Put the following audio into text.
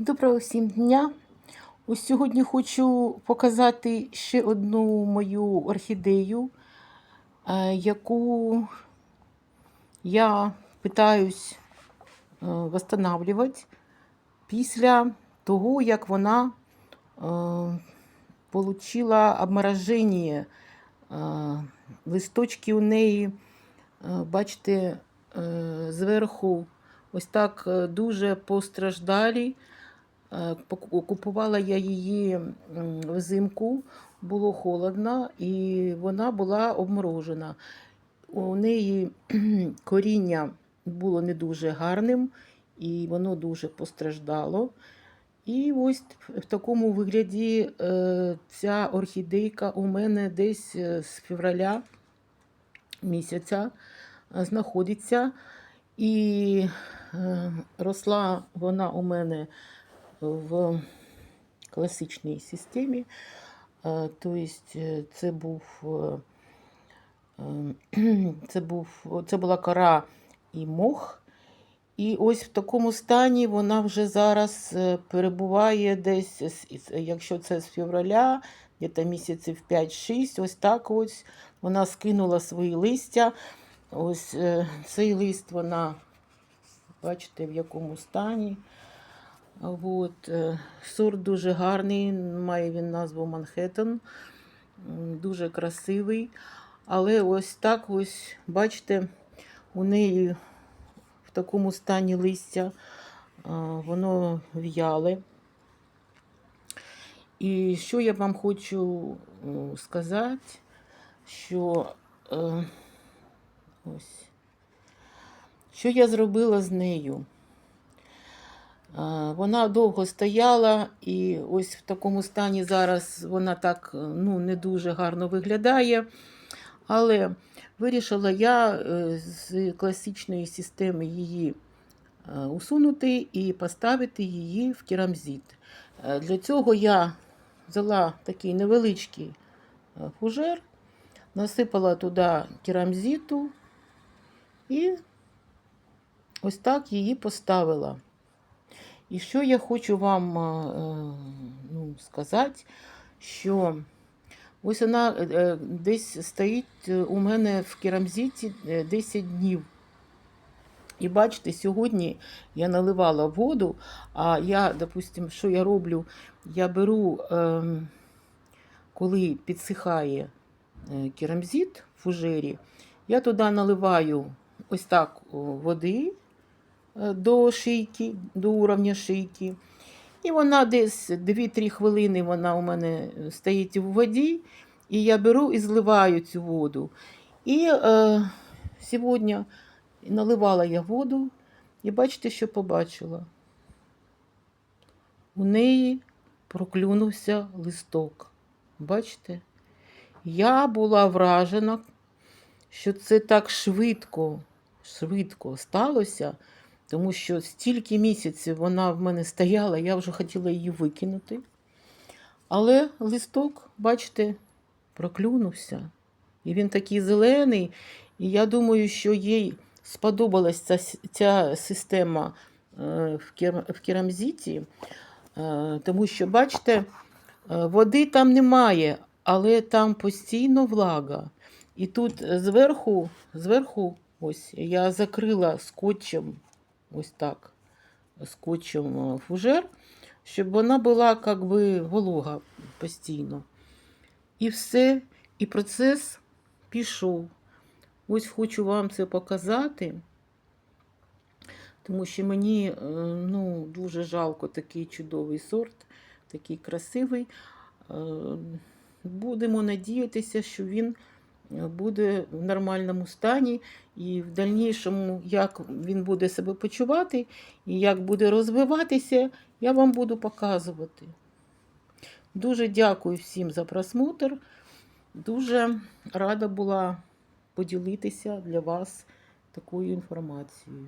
Доброго всім дня! Ось сьогодні хочу показати ще одну мою орхідею, е, яку я питаюсь е, восстанавливати після того, як вона отримала обмороження. Е, Листочки у неї, е, бачите, е, зверху ось так е, дуже постраждалі. Е, Купувала я її взимку, було холодно, і вона була обморожена. У неї коріння було не дуже гарним, і воно дуже постраждало. І ось в такому вигляді е, ця орхідейка у мене десь е, з февраля місяця знаходиться. І росла вона у мене в класичній системі. Тобто це був, е, це був, це була кора і мох. І ось в такому стані вона вже зараз перебуває десь, якщо це з февраля, десь місяців 5-6, ось так ось вона скинула свої листя. Ось цей лист вона, бачите, в якому стані. От, е, сорт дуже гарний, має він назву Манхеттен, дуже красивий. Але ось так ось, бачите, у неї в такому стані листя, воно в'яле. І що я вам хочу сказати, що е, ось, що я зробила з нею. Вона довго стояла, і ось в такому стані зараз вона так е, ну, не дуже гарно виглядає. Але вирішила я е, з класичної системи її е, усунути і поставити її в керамзит. Е, Для цього я взяла такий невеличкий фужер, насипала туди керамзиту і ось так її поставила. І що я хочу вам е, е, ну, сказати, що ось вона е, е, десь стоїть е, у мене в керамзиті е, 10 днів. І бачите, сьогодні я наливала воду, а я, допустимо, що я роблю? Я беру, ем, коли підсихає е, керамзит в фужері, я туди наливаю ось так води е, до шийки, до уровня шийки. І вона десь 2-3 хвилини вона у мене стоїть у воді, і я беру і зливаю цю воду. І е, сьогодні наливала я воду, і бачите, що побачила. У неї проклюнувся листок. Бачите? Я була вражена, що це так швидко, швидко сталося, тому що стільки місяців вона в мене стояла, я вже хотіла її викинути. Але листок, бачите, проклюнувся. І він такий зелений. І я думаю, що їй сподобалась ця, ця система е, в, кер, в керамзиті, е, тому що, бачите, е, води там немає, але там постійно влага. І тут зверху, зверху ось я закрила скотчем, ось так, скотчем е, фужер, щоб вона була як би волога постійно. І все, і процес пішов. Ось хочу вам це показати, тому що мені е, ну, дуже жалко такий чудовий сорт, такий красивий. Е, Будемо надіятися, що він буде в нормальному стані, і в дальнішому, як він буде себе почувати і як буде розвиватися, я вам буду показувати. Дуже дякую всім за просмотр. Дуже рада була поділитися для вас такою інформацією.